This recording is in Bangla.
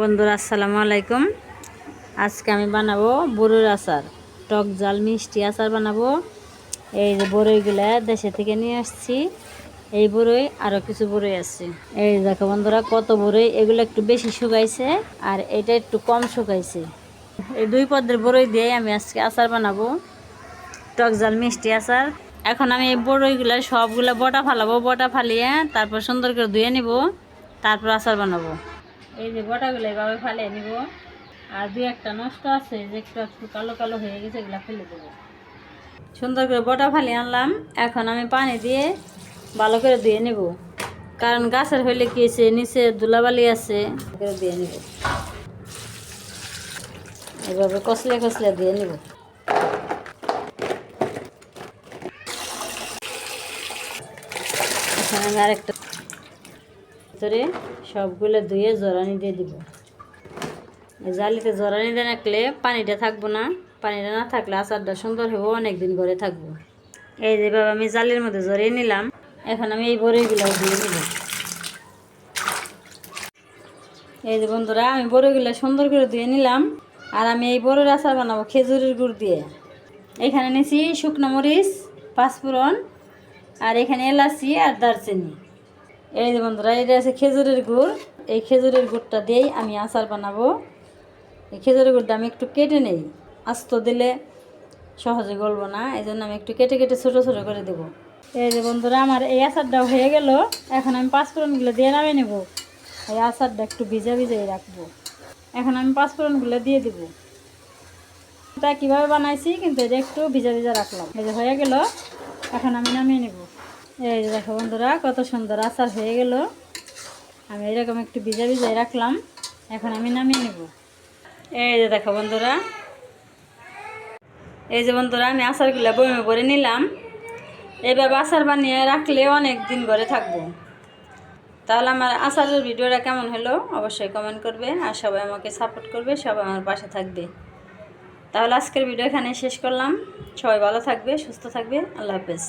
বন্ধুরা, আসসালামু আলাইকুম। আজকে আমি বানাবো বড়ির আচার। টক জাল মিষ্টি আচার বানাবো। এই যে বড়ইগুলা দেশে থেকে নিয়ে আসছি। এই বড়ই আরও কিছু বড়ই আছে। এই দেখো বন্ধুরা, কত বরই, এগুলো একটু বেশি শুকাইছে আর এটা একটু কম শুকাইছে। এই দুই পদের বরই দিয়ে আমি আজকে আচার বানাবো। টক জাল মিষ্টি আচার। এখন আমি এই বড়ইগুলো সবগুলো বটা ফালাবো, বটা ফালিয়ে তারপর সুন্দর করে ধুয়ে নিব, তারপর আচার বানাবো। এই যে বটাগুলো এভাবে ফালিয়ে নিব। আর দু একটা নষ্ট আছে, যে একটু একটু কালো কালো হয়ে গেছে, এগুলো ফেলে দেবো। সুন্দর করে বটা ফালিয়ে আনলাম। এখন আমি পানি দিয়ে ভালো করে ধুয়ে নেব। কারণ গাছের হইলে কি হয়েছে, নিচে ধুলাবালি আছে করে দিয়ে নেব। এভাবে কষলে কষলে দিয়ে নেব। এখানে আমি আরেকটা ভিতরে সবগুলো ধুয়ে জরানি দিয়ে দিব। জালিতে জরানি দিয়ে রাখলে পানিটা থাকব না। পানিটা না থাকলে আচারটা সুন্দর হবে অনেকদিন ঘরে থাকব। এই যেভাবে আমি জালির মধ্যে জড়িয়ে নিলাম, এখন আমি এই বড়িগুলো দিয়ে নিব এই যে বন্ধুরা, আমি বড়িগুলো সুন্দর করে ধুয়ে নিলাম, আর আমি এই বড়ির আচার বানাবো খেজুরের গুড় দিয়ে। এখানে নিয়েছি শুকনো মরিচ, পাঁচফোড়ন, আর এখানে এলাচি আর দারচিনি। এই যে বন্ধুরা এটা আছে খেজুরের গুড়। এই খেজুরের গুড়টা দিয়েই আমি আচার বানাবো। এই খেজুরের গুড়টা আমি একটু কেটে নেই। আস্ত দিলে সহজে গলবো না এই জন্য আমি একটু কেটে কেটে ছোটো ছোটো করে দেবো। এই যে বন্ধুরা, আমার এই আচারটা হয়ে গেল। এখন আমি পাঁচফোড়নগুলো দিয়ে নামিয়ে নেব। এই আচারটা একটু ভিজা ভিজাই রাখব। এখন আমি পাঁচফোড়নগুলো দিয়ে দেবো। এটা কীভাবে বানাইছি, কিন্তু এটা একটু ভিজা ভিজা রাখলাম। এই যে হয়ে গেল। এখন আমি নামিয়ে নেব। এই যে দেখো বন্ধুরা, কত সুন্দর আচার হয়ে গেল। আমি এরকম একটু ভিজা ভিজাই রাখলাম, এখন আমি নামিয়ে নেব। এই যে দেখো বন্ধুরা, এই যে বন্ধুরা, আমি আচারগুলো বইমে করে নিলাম। এইভাবে আচার বানিয়ে রাখলে অনেক দিন ঘরে থাকব। তাহলে আমার আচারের ভিডিওটা কেমন হলো অবশ্যই কমেন্ট করবে, আর সবাই আমাকে সাপোর্ট করবে, সবাই আমার পাশে থাকবে। তাহলে আজকের ভিডিও এখানে শেষ করলাম। সবাই ভালো থাকবে, সুস্থ থাকবে, আল্লাহ হাফেজ।